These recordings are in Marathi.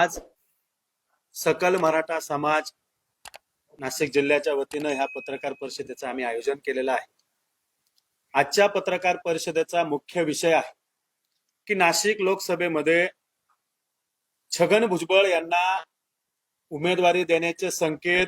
आज सकल मराठा समाज नाशिक जिल्ह्याच्या वतीनं ह्या पत्रकार परिषदेचं आम्ही आयोजन केलेलं आहे. आजच्या पत्रकार परिषदेचा मुख्य विषय आहे की नाशिक लोकसभेमध्ये छगन भुजबळ यांना उमेदवारी देण्याचे संकेत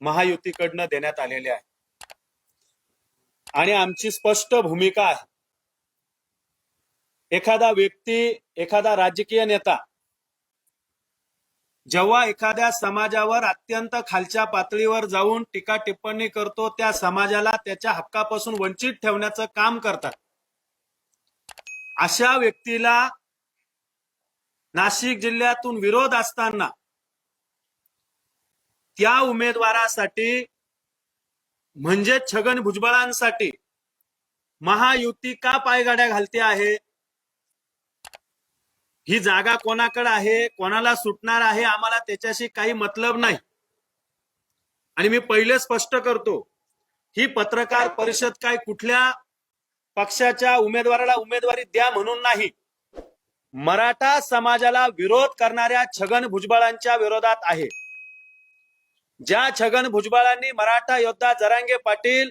महायुतीकडनं देण्यात आलेले आहे आणि आमची स्पष्ट भूमिका आहे. एखादा व्यक्ती एखादा राजकीय नेता जेव्हा एखाद्या समाजावर अत्यंत खालच्या पातळीवर जाऊन टीका टिप्पणी करतो त्या समाजाला त्याच्या हक्कापासून वंचित ठेवण्याचं काम करतात. अशा व्यक्तीला नाशिक जिल्ह्यातून विरोध असताना त्या उमेदवारासाठी म्हणजे छगन भुजबळांसाठी महायुती का पायगाड्या घालते आहे? ही जागा कोणाकडे आहे कोणाला सुटणार आहे आम्हाला त्याच्याशी काही मतलब नाही. आणि मी पहिले स्पष्ट करतो ही पत्रकार परिषद काय कुठल्या पक्षाच्या उमेदवाराला उमेदवारी द्या म्हणून नाही. मराठा समाजाला विरोध करणाऱ्या छगन भुजबळांच्या विरोधात आहे. ज्या छगन भुजबळांनी मराठा योद्धा जरांगे पाटील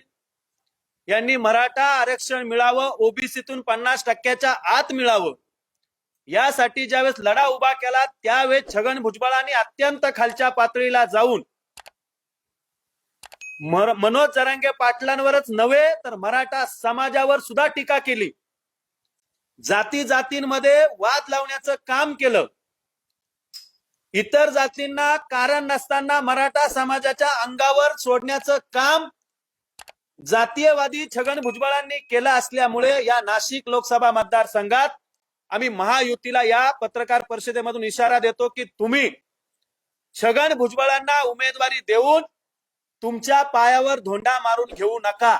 यांनी मराठा आरक्षण मिळावं ओबीसीतून पन्नास टक्क्याच्या आत मिळावं यासाठी ज्यावेळेस लढा उभा केला त्यावेळेस छगन भुजबळांनी अत्यंत खालच्या पातळीला जाऊन मनोज जरांगे पाटलांवरच नव्हे तर मराठा समाजावर सुद्धा टीका केली. जाती जातींमध्ये वाद लावण्याचं काम केलं. इतर जातींना कारण नसताना मराठा समाजाच्या अंगावर सोडण्याचं काम जातीयवादी छगन भुजबळांनी केलं असल्यामुळे या नाशिक लोकसभा मतदारसंघात आम्ही महायुतीला या पत्रकार परिषदेमधून इशारा देतो की तुम्ही छगन भुजबळांना उमेदवारी देऊन तुमच्या पायावर धोंडा मारून घेऊ नका.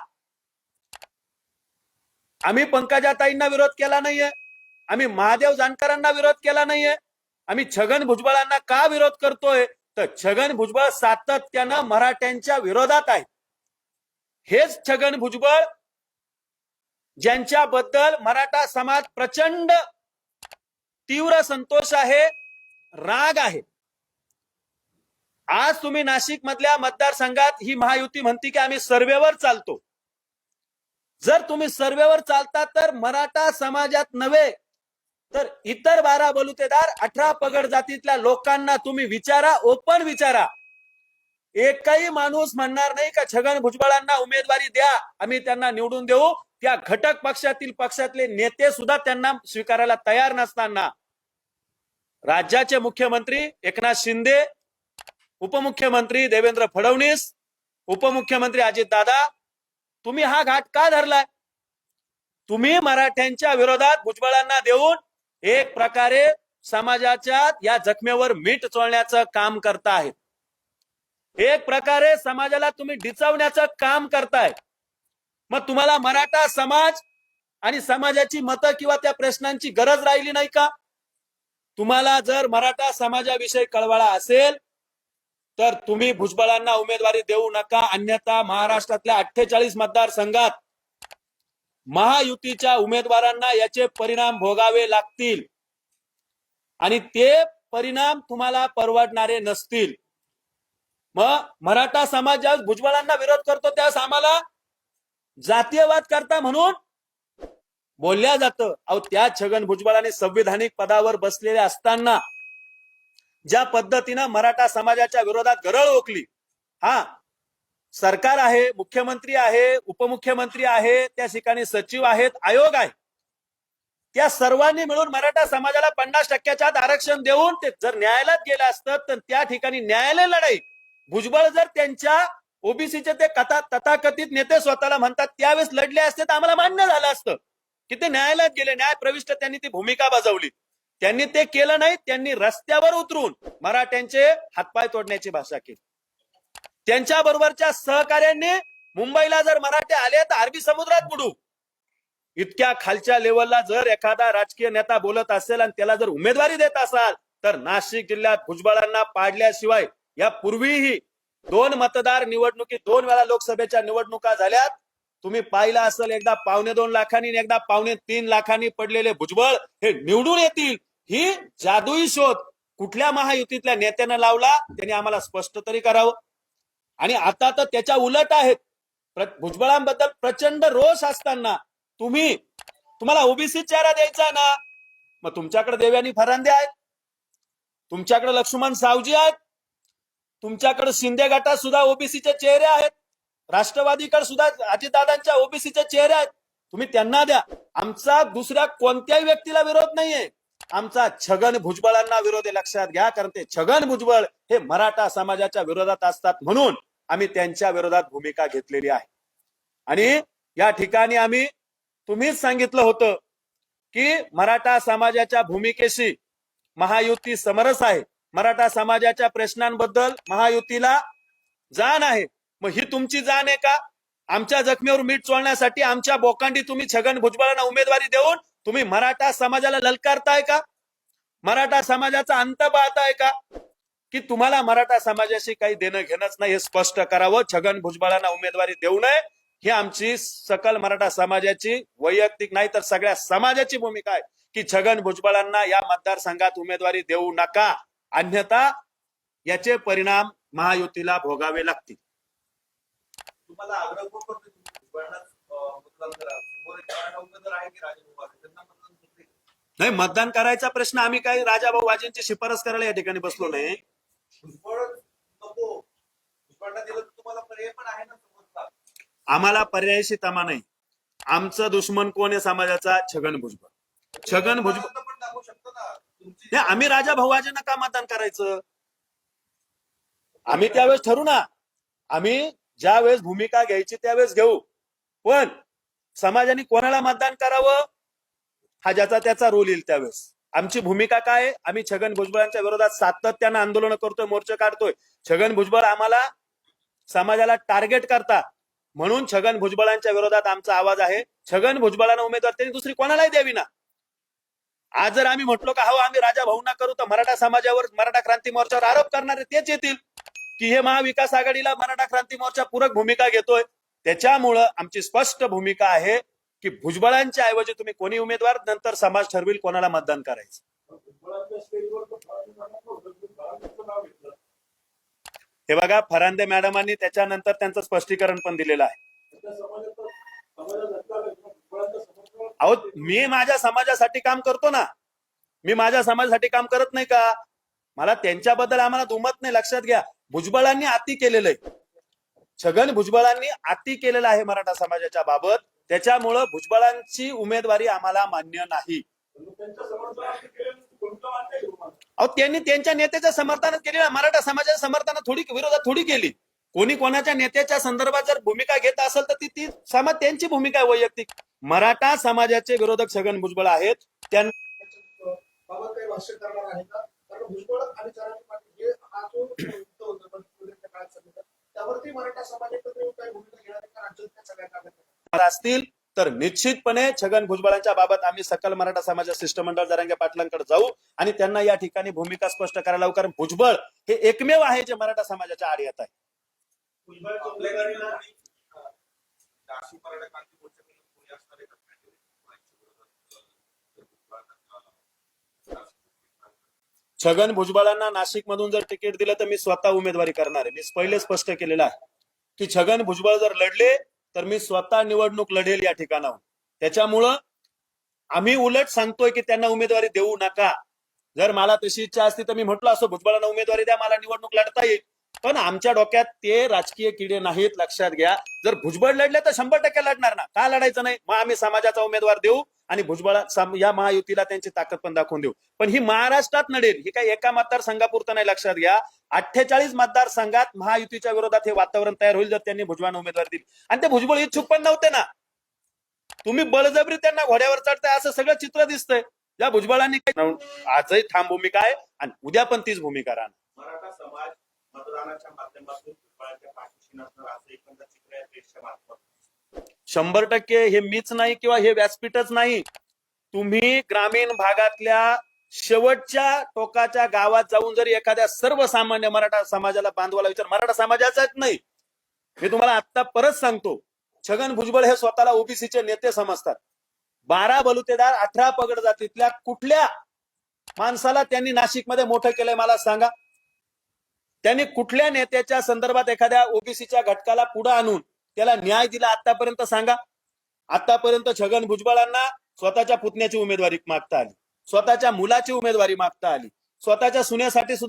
आम्ही पंकजाताईंना विरोध केला नाहीये. आम्ही महादेव जानकरांना विरोध केला नाहीये. आम्ही छगन भुजबळांना का विरोध करतोय? तर छगन भुजबळ सातत्यानं मराठ्यांच्या विरोधात आहे. हेच छगन भुजबळ ज्यांच्याबद्दल मराठा समाज प्रचंड तीव्र संतोष आहे राग आहे. आज तुम्ही नाशिक मधल्या मतदारसंघात ही महायुती म्हणते की आम्ही सर्वेवर चालतो. जर तुम्ही सर्वेवर चालता तर मराठा समाजात नव्हे तर इतर बारा बलुतेदार अठरा पगड जातीतल्या लोकांना तुम्ही विचारा ओपन विचारा. एकही माणूस म्हणणार नाही का छगन भुजबळांना उमेदवारी द्या आम्ही त्यांना निवडून देऊ. त्या घटक पक्षातील पक्षातले नेते सुद्धा त्यांना स्वीकारायला तयार नसताना राज्याचे मुख्यमंत्री एकनाथ शिंदे उपमुख्यमंत्री देवेंद्र फडणवीस उपमुख्यमंत्री अजित दादा तुम्ही हा घाट का धरलाय? तुम्ही मराठ्यांच्या विरोधात भुजबळांना देऊन एक प्रकारे समाजाच्या या जखमेवर मीठ चोळण्याचं काम करता आहेत एक प्रकारे समाजाला तुम्ही डिचवण्याचं काम करताय. मग तुम्हाला मराठा समाज आणि समाजाची मतं किंवा त्या प्रश्नांची गरज राहिली नाही का? तुम्हाला जर मराठा समाजाविषयी कळवळा असेल तर तुम्ही भुजबळांना उमेदवारी देऊ नका. अन्यथा महाराष्ट्रातल्या अठ्ठेचाळीस मतदारसंघात महायुतीच्या उमेदवारांना याचे परिणाम भोगावे लागतील. आणि ते परिणाम तुम्हाला परवडणारे नसतील. मग मराठा समाज ज्यावेळेस भुजबळांना विरोध करतो त्यावेळेस आम्हाला जातीयवाद करता म्हणून बोलल्या जातं. अहो त्या छगन भुजबळाने संविधानिक पदावर बसलेले असताना ज्या पद्धतीनं मराठा समाजाच्या विरोधात गरळ ओकली. हा सरकार आहे मुख्यमंत्री आहे उपमुख्यमंत्री आहे त्या ठिकाणी सचिव आहेत आयोग आहे. त्या सर्वांनी मिळून मराठा समाजाला पन्नास टक्क्याच्या आत आरक्षण देऊन ते जर न्यायालयात गेलं असतं तर त्या ठिकाणी न्यायालय लढाई. भुजबळ जर त्यांच्या ओबीसीचे ते कथा तथाकथित नेते स्वतःला म्हणतात त्यावेळेस लढले असते तर आम्हाला मान्य झालं असतं. की ते न्यायालयात गेले न्याय प्रविष्ट त्यांनी ती भूमिका बजावली. त्यांनी ते केलं नाही त्यांनी रस्त्यावर उतरून मराठ्यांचे हातपाय तोडण्याची भाषा केली. त्यांच्या बरोबरच्या सहकार्यांनी मुंबईला जर मराठे आले तर अरबी समुद्रात बुडू. इतक्या खालच्या लेवलला जर एखादा राजकीय नेता बोलत असेल आणि त्याला जर उमेदवारी देत असाल तर नाशिक जिल्ह्यात भुजबळांना पाडल्याशिवाय या पूर्वीही दोन मतदार निवडणुकी दोन वेळा लोकसभेच्या निवडणुका झाल्यात. तुम्ही पाहिलं असेल एकदा पावणे दोन लाखांनी आणि एकदा पावणे तीन लाखांनी पडलेले भुजबळ हे निवडून येतील. ही जादुई शोध कुठल्या महायुतीतल्या नेत्यानं लावला त्यांनी आम्हाला स्पष्ट तरी करावं. आणि आता तर त्याच्या उलट आहेत. भुजबळांबद्दल प्रचंड रोष असताना तुम्ही तुम्हाला ओबीसी चेहरा द्यायचा ना? मग तुमच्याकडे देव्यानी फरांदे आहेत. तुमच्याकडे लक्ष्मण सावजी आहेत. तुमच्याकडे शिंदे गटात सुद्धा ओबीसीचे चेहरे आहेत. राष्ट्रवादीकडे सुद्धा अजितदादांच्या ओबीसीचे चेहरे आहेत. तुम्ही त्यांना द्या. आमचा दुसऱ्या कोणत्याही व्यक्तीला विरोध नाहीये. आमचा छगन भुजबळांना विरोध आहे लक्षात घ्या कारण ते छगन भुजबळ हे मराठा समाजाच्या विरोधात असतात म्हणून आम्ही त्यांच्या विरोधात भूमिका घेतलेली आहे. आणि या ठिकाणी आम्ही तुम्हीच सांगितलं होतं की मराठा समाजाच्या भूमिकेशी महायुती समरस आहे. मराठा समाजाच्या प्रश्नांबद्दल महायुतीला जाण आहे. मग ही तुमची जाण आहे का? आमच्या जखमीवर मीठ चोळण्यासाठी आमच्या बोकांडी तुम्ही छगन भुजबळांना उमेदवारी देऊन तुम्ही मराठा समाजाला ललकारताय का? मराठा समाजाचा अंत पाहताय का? की तुम्हाला मराठा समाजाशी काही देणं घेणंच नाही हे स्पष्ट करावं. छगन भुजबळांना उमेदवारी देऊ नये. ही आमची सकल मराठा समाजाची वैयक्तिक नाही तर सगळ्या समाजाची भूमिका आहे. की छगन भुजबळांना या मतदारसंघात उमेदवारी देऊ नका. अन्यथा याचे परिणाम महायुतीला भोगावे लागतील. तुम्हाला आग्रह नाही मतदान करायचा प्रश्न आम्ही काही राजाभाऊ वाजेंची शिफारस करायला या ठिकाणी बसलो नाही. आम्हाला पर्यायशी तमा नाही. आमचं दुश्मन कोण आहे समाजाचा? छगन भुजबळ. छगन भुजबळ भुजबळ पण दाखवू शकतो नाही आम्ही राजा भाऊजींना का मतदान करायचं? आम्ही त्यावेळेस ठरू ना. आम्ही ज्या वेळेस भूमिका घ्यायची त्यावेळेस घेऊ. पण समाजाने कोणाला मतदान करावं? हा ज्याचा त्याचा रोल येईल त्यावेळेस. आमची भूमिका काय आहे? आम्ही छगन भुजबळांच्या विरोधात सातत्यानं आंदोलन करतोय मोर्चे काढतोय. छगन भुजबळ आम्हाला समाजाला टार्गेट करता म्हणून छगन भुजबळांच्या विरोधात आमचा आवाज आहे. छगन भुजबळांना उमेदवार त्यांनी दुसरी कोणालाही द्यावी ना. आज जर आम्ही म्हटलो का हो आम्ही राजा भाऊंना करू तर मराठा समाजावर मराठा क्रांती मोर्चावर आरोप करणारे तेच येतील. की हे महाविकास आघाडीला मराठा क्रांती मोर्चा पूरक भूमिका घेतोय. त्याच्यामुळं आमची स्पष्ट भूमिका आहे की भुजबळांच्या ऐवजी तुम्ही कोणी उमेदवार नंतर समाज ठरविल कोणाला मतदान करायचं. हे बघा फरांदे मॅडमांनी त्याच्यानंतर त्यांचं स्पष्टीकरण पण दिलेलं आहे. अहो मी माझ्या समाजासाठी काम करतो ना. मी माझ्या समाजासाठी काम करत नाही का? मला त्यांच्याबद्दल आम्हाला दुमत नाही लक्षात घ्या. भुजबळांनी अति केलेलं आहे. छगन भुजबळांनी अति केलेलं आहे मराठा समाजाच्या बाबत. त्याच्यामुळं भुजबळांची उमेदवारी आम्हाला मान्य नाही. अहो त्यांनी त्यांच्या नेत्याच्या समर्थनात केलेलं मराठा समाजाच्या समर्थनात थोडी विरोधात थोडी केली. कोणी कोणाच्या नेत्याच्या संदर्भात जर भूमिका घेत असेल तर ती ती समाज त्यांची भूमिका आहे वैयक्तिक. मराठा समाजाचे विरोधक छगन भुजबळ आहेत. त्यांना असतील तर निश्चितपणे छगन भुजबळांच्या बाबत आम्ही सकल मराठा समाज शिष्टमंडळ जरांगे पाटलांकडे जाऊ आणि त्यांना या ठिकाणी भूमिका स्पष्ट करायला लावू. कारण भुजबळ हे एकमेव आहे जे मराठा समाजाच्या आड येत आहे. छगन भुजबळांना नाशिक मधून जर तिकीट दिलं तर मी स्वतः उमेदवारी करणार आहे. मी पहिले स्पष्ट केलेलं आहे की छगन भुजबळ जर लढले तर मी स्वतः निवडणूक लढेल या ठिकाणाहून. त्याच्यामुळं आम्ही उलट सांगतोय की त्यांना उमेदवारी देऊ नका. जर मला तशी इच्छा असती तर मी म्हटलं असं भुजबळांना उमेदवारी द्या मला निवडणूक लढता येईल. पण आमच्या डोक्यात ते राजकीय किडे नाहीत लक्षात घ्या. जर भुजबळ लढले तर शंभर टक्के लढणार ना. का लढायचं नाही? मग आम्ही समाजाचा उमेदवार देऊ आणि भुजबळ या महायुतीला त्यांची ताकद पण दाखवून देऊ. पण ही महाराष्ट्रात नडेल ही काही एका मतदारसंघापुरतं नाही लक्षात घ्या. अठ्ठेचाळीस मतदारसंघात महायुतीच्या विरोधात हे वातावरण तयार होईल जर त्यांनी भुजबळांना उमेदवार दिली. आणि ते भुजबळ इच्छुक पण नव्हते ना. तुम्ही बळजबरी त्यांना घोड्यावर चढताय असं सगळं चित्र दिसतंय. या भुजबळांनी आजही ठाम भूमिका आहे आणि उद्या पण तीच भूमिका राहणार. मराठा समाज मतदानाच्या माध्यमातून भुजबळांच्या पाठीशी नसणार असं एकंदर चित्र या शंभर टक्के हे मीच नाही किंवा हे व्यासपीठच नाही. तुम्ही ग्रामीण भागातल्या शेवटच्या टोकाच्या गावात जाऊन जरी एखाद्या सर्वसामान्य मराठा समाजाला बांधवाला विचार मराठा समाजाचाच नाही. मी तुम्हाला आता परत सांगतो छगन भुजबळ हे स्वतःला ओबीसीचे नेते समजतात. बारा बलुतेदार अठरा पगड जातीतल्या कुठल्या माणसाला त्यांनी नाशिकमध्ये मोठं केलंय मला सांगा. त्यांनी कुठल्या नेत्याच्या संदर्भात एखाद्या ओबीसीच्या घटकाला पुढे आणून त्याला न्याय दिला आतापर्यंत सांगा? आतापर्यंत छगन भुजबळांना स्वतःच्या पुतण्याची उमेदवारी मागता आली. स्वतःच्या मुलाची उमेदवारी मागता आली. स्वतःच्या सुन्यासाठी सुद्धा